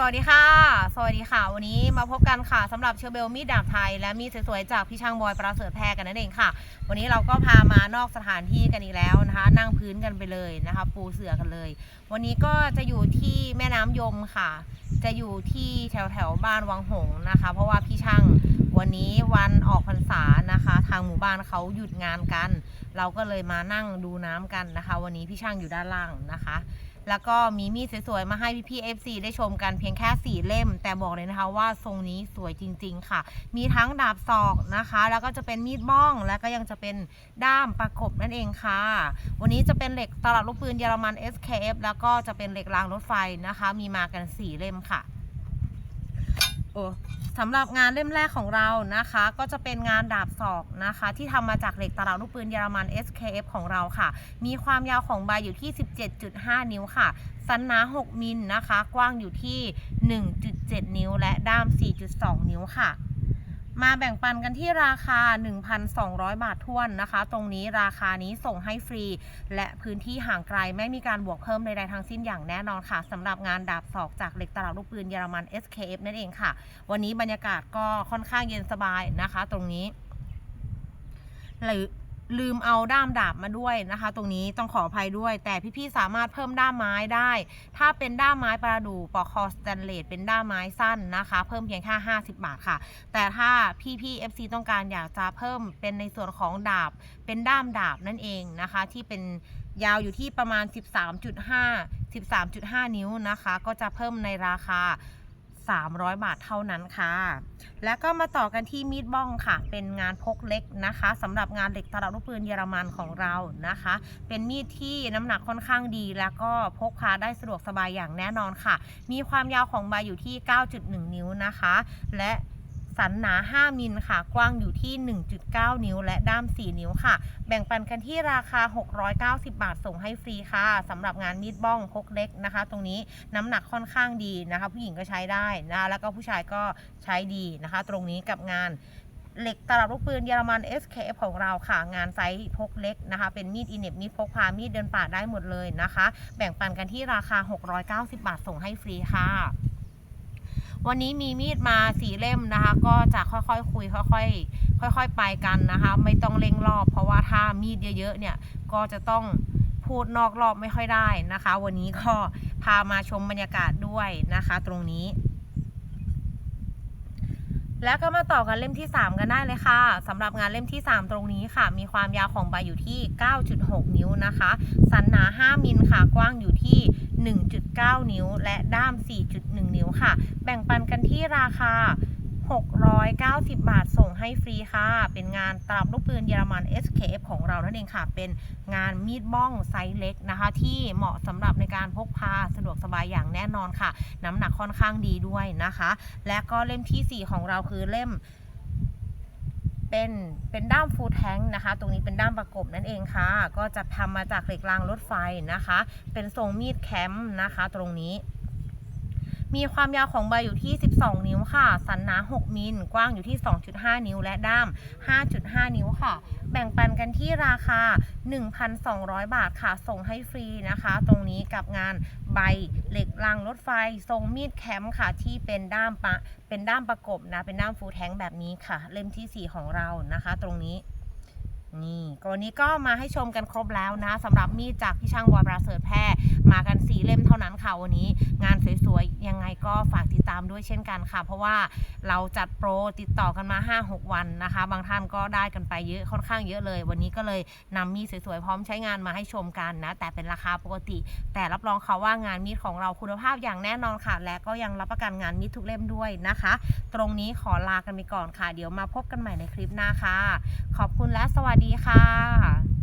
สวัสดีค่ะ สวัสดีค่ะ วันนี้มาพบกันค่ะสำหรับเชอร์เบลมีดดาบไทย และมีดสวยๆจากพี่ช่างบอยประเสริฐแพรกันนั่นเองค่ะ วันนี้เราก็พามานอกสถานที่กันอีกแล้วนะคะ นั่งพื้นกันไปเลยนะคะ ปูเสือกันเลย วันนี้ก็จะอยู่ที่แม่น้ำยมค่ะ จะอยู่ที่แถวแถวบ้านวังหงนะคะ เพราะว่าพี่ช่างวันนี้วันออกพรรษานะคะ ทางหมู่บ้านเขาหยุดงานกัน เราก็เลยมานั่งดูน้ำกันนะคะ วันนี้พี่ช่างอยู่ด้านล่างนะคะ แล้วก็มีมีดสวยๆ มาให้พี่ๆ FC ได้ชมกันเพียงแค่ 4 เล่ม แต่บอกเลยนะคะว่าทรงนี้สวยจริง ๆ ค่ะ มีทั้งดาบศอกนะคะ แล้วก็จะเป็นมีดบ้อง แล้วก็ยังจะเป็นด้ามประกบนั่นเองค่ะ วันนี้จะเป็นเหล็กตลับลูกปืนเยอรมัน SKF แล้วก็จะเป็นเหล็กรางรถไฟนะคะ มีมากัน 4 เล่มค่ะ สำหรับงานเล่มแรกของเรานะคะ ก็จะเป็นงานดาบศอกนะคะ ที่ทำมาจากเหล็กตลับลูกปืนเยอรมัน SKF ของเราค่ะ มีความยาวของใบอยู่ที่ 17.5 นิ้วค่ะสันหนา6มิลนะคะ กว้างอยู่ที่ 1.7 นิ้ว และด้าม 4.2 นิ้วค่ะ มาแบ่งปันกันที่ราคา 1,200 บาทท้วนนะคะ ตรงนี้ราคานี้ส่งให้ฟรี และพื้นที่ห่างไกลไม่มีการบวกเพิ่มใดๆทั้งสิ้นอย่างแน่นอนค่ะสำหรับงานดาบศอกจากเหล็กตลับลูกปืนเยอรมัน SKF นั่นเองค่ะ วันนี้บรรยากาศก็ค่อนข้างเย็นสบายนะคะ ตรงนี้หรือ ลืมเอาด้ามดาบมาด้วยนะคะ ตรงนี้ต้องขออภัยด้วย แต่พี่ๆสามารถเพิ่มด้ามไม้ได้ ถ้าเป็นด้ามไม้ประดู่ปอกคอสแตนเลสเป็นด้ามไม้สั้นนะคะ เพิ่มเพียงแค่50 บาทค่ะ แต่ถ้าพี่ๆ FC ต้องการอยากจะเพิ่มเป็นในส่วนของดาบ เป็นด้ามดาบนั่นเองนะคะ ที่เป็นยาวอยู่ที่ประมาณ 13.5 13.5 นิ้วนะคะ ก็จะเพิ่มในราคา 300 บาทเท่านั้นค่ะ แล้วก็มาต่อกันที่มีดบ้องค่ะ เป็นงานพกเล็กนะคะสำหรับงานเหล็กตลับลูกปืนเยอรมันของเรานะคะ เป็นมีดที่น้ำหนักค่อนข้างดี แล้วก็พกพาได้สะดวกสบายอย่างแน่นอนค่ะ มีความยาวของใบอยู่ที่ 9.1 นิ้วนะคะ และ สันหนา 5 มิลค่ะ กว้างอยู่ที่ 1.9 นิ้ว และด้าม 4 นิ้วค่ะ แบ่งปันกันที่ราคา 690 บาทส่งให้ฟรีค่ะสำหรับงานมีดบ้องพกเล็กนะคะ ตรงนี้น้ำหนักค่อนข้างดีนะคะ ผู้หญิงก็ใช้ได้นะแล้วก็ผู้ชายก็ใช้ดีนะคะ ตรงนี้กับงานเหล็กตลับลูกปืนเยอรมัน SKF ของเราค่ะ งานไซส์พกเล็กนะคะ เป็นมีดอินเน็บมีดพกพา มีดเดินป่าได้หมดเลยนะคะ แบ่งปันกันที่ราคา 690 บาทส่งให้ฟรีค่ะ วันนี้มีมีดมาสีเล่มนะคะ ก็จะค่อยๆคุยค่อยๆค่อย ๆ ไปกันนะคะ ไม่ต้องเร่งรอบ เพราะว่าถ้ามีดเยอะๆเนี่ยก็จะต้องพูดนอกรอบไม่ค่อยได้นะคะ วันนี้ก็พามาชมบรรยากาศด้วยนะคะ ตรงนี้ แล้วก็มาต่อกันเล่มที่ 3 กันได้เลยค่ะสำหรับงานเล่มที่ 3 ตรงนี้ค่ะ มีความยาวของใบอยู่ที่ 9.6 นิ้วนะคะ สันหนา 5มิลค่ะ กว้างอยู่ที่ 1.9 นิ้ว และด้าม 4.1 นิ้วค่ะ แบ่งปันกันที่ราคา 690 บาทส่งให้ฟรีค่ะ เป็นงานตลับลูกปืนเยอรมัน SKF ของเรานั่นเองค่ะ เป็นงานมีดบ้องไซส์เล็กนะคะ ที่เหมาะสำหรับในการพกพาสะดวกสบายอย่างแน่นอนค่ะ น้ำหนักค่อนข้างดีด้วยนะคะ และก็เล่มทีสี่4 ของเราคือเล่ม เป็นเป็นด้ามฟูลแทงนะคะ ตรงนี้เป็นด้ามประกบนั่นเองค่ะ ก็จะทำมาจากเหล็กรางรถไฟนะคะ เป็นทรงมีดแคมป์นะคะ ตรงนี้ มีความยาวของใบอยู่ที่ 12 นิ้วค่ะ สันหนา 6 มิล กว้างอยู่ที่ 2.5 นิ้ว และด้าม 5.5 นิ้วค่ะ แบ่งปันกันที่ราคา 1,200 บาทค่ะ ส่งให้ฟรีนะคะ ตรงนี้กับงานใบเหล็กรางรถไฟ ทรงมีดแคมป์ค่ะ ที่เป็นด้ามปะ เป็นด้ามประกบนะ เป็นด้ามฟูลแทงแบบนี้ค่ะ เล่มที่ 4 ของเรานะคะ ตรงนี้ นี่กรณีก็มาให้ชมกันครบแล้วนะสำหรับมีดจากพี่ช่างบอยประเสริฐแพร่มากันสีเล่มเท่านั้นค่ะวันนี้ งานสวยๆยังไงก็ฝากามด้วยเช่นกันค่ะ เพราะว่าเราจัดโปรติดต่อกันมา 5-6 วันนะคะ บางท่านก็ได้กันไปเยอะค่อนข้างเยอะเลย วันนี้ก็เลยนำมีดสวยๆพร้อมใช้งานมาให้ชมกันนะ แต่เป็นราคาปกติ แต่รับรองค่ะว่างานมีดของเราคุณภาพอย่างแน่นอนค่ะ และก็ยังรับประกันงานมีดทุกเล่มด้วยนะคะ ตรงนี้ขอลากันไปก่อนค่ะ เดี๋ยวมาพบกันใหม่ในคลิปหน้าค่ะ ขอบคุณและสวัสดีค่ะ